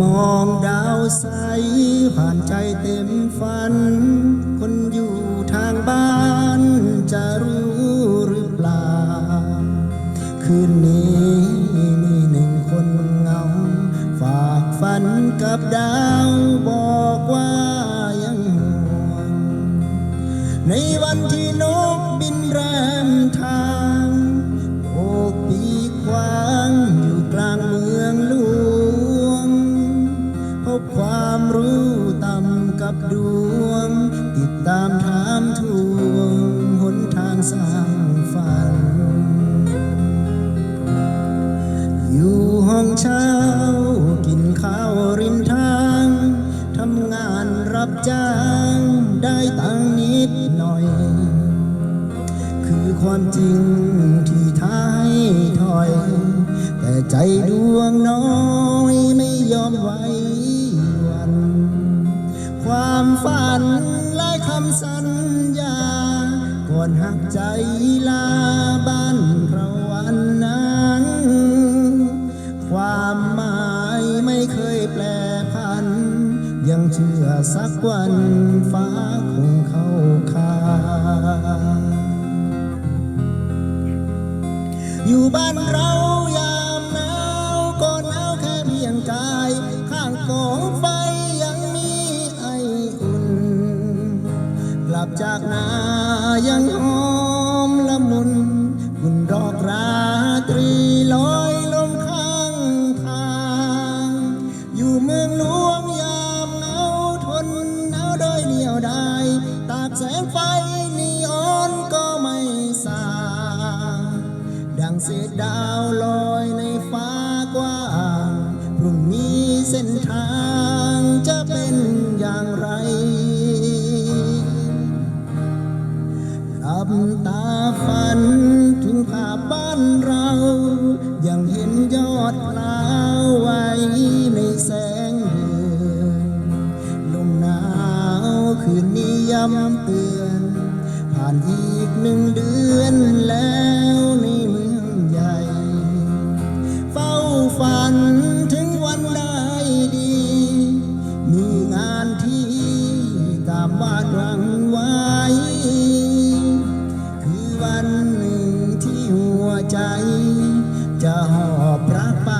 มองดาวใส ผ่านใจเต็มฝัน คนอยู่ทางบ้านจะรู้หรือเปล่า คืนนี้มีหนึ่งคนเงา ฝากฝันกับดาวบอกว่ายังห่วงในวันที่นกบินแรมท อยู่ห้องเช่ากินข้าวริมทาง ทำงานรับจ้าง ได้ตังนิดหน่อย คือความจริงที่ท้ายถอย แต่ใจดวงน้อยไม่ยอมไหว้วัน ความฝันและคำสัญญา ก่อนหักใจลา เชื่อสักวันฟ้าคงเข้าคาอยู่บ้านเรายามหนาวก็หนาวแค่เพียงกาย ข้างกองไฟยังมีไออุ่น กลับจากนายังากแสงไฟนีออนก็ไม่สางดังเศษดาวลอยในฟ้ากว้าง พรุ่งนี้เส้นทาง ย้ำเตือน ผ่านอีกหนึ่งเดือนแล้วในเมืองใหญ่ เฝ้าฝันถึงวันได้ดี มีงานที่ตามวาดหวังไว้ คือวันหนึ่งที่หัวใจ จะหอบรักไป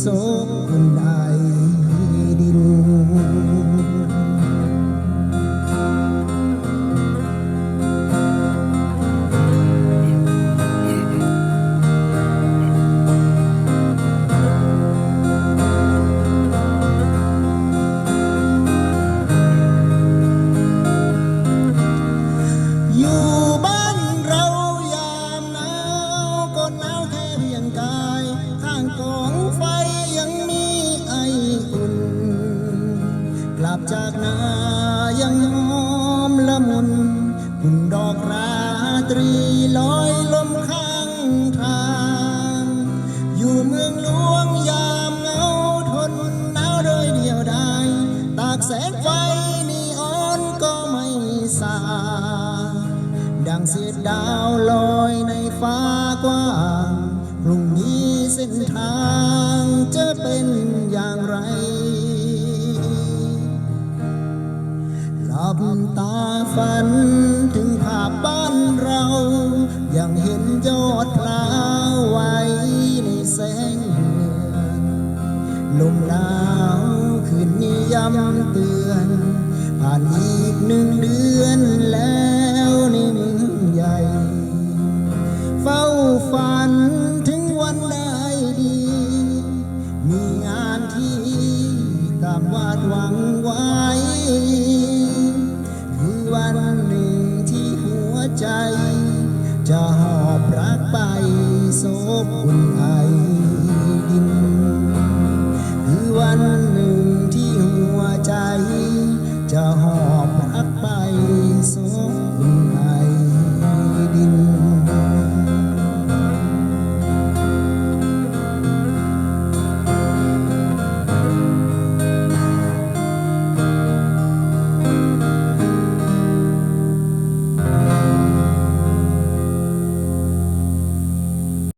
โศกคนใด จากนายังหอมละมุนคุณดอกราตรีลอยลมข้างทาง อยู่เมืองหลวงยามเหงาทนหนาวโดยเดียวดายตากแสงไฟนีออนก็ไม่สางดังเศษดาวลอยในฟ้ากว้างพรุ่งนี้เส้นทางจะเป็นอย่างไร ตาฝันถึงภาพบ้านเรา ยังเห็นยอดพลาวไว้ในแสงเดือนลมหนาวคืนนี้ย้ำเตือน ผ่านอีกหนึ่งเดือน โศกคุณไอ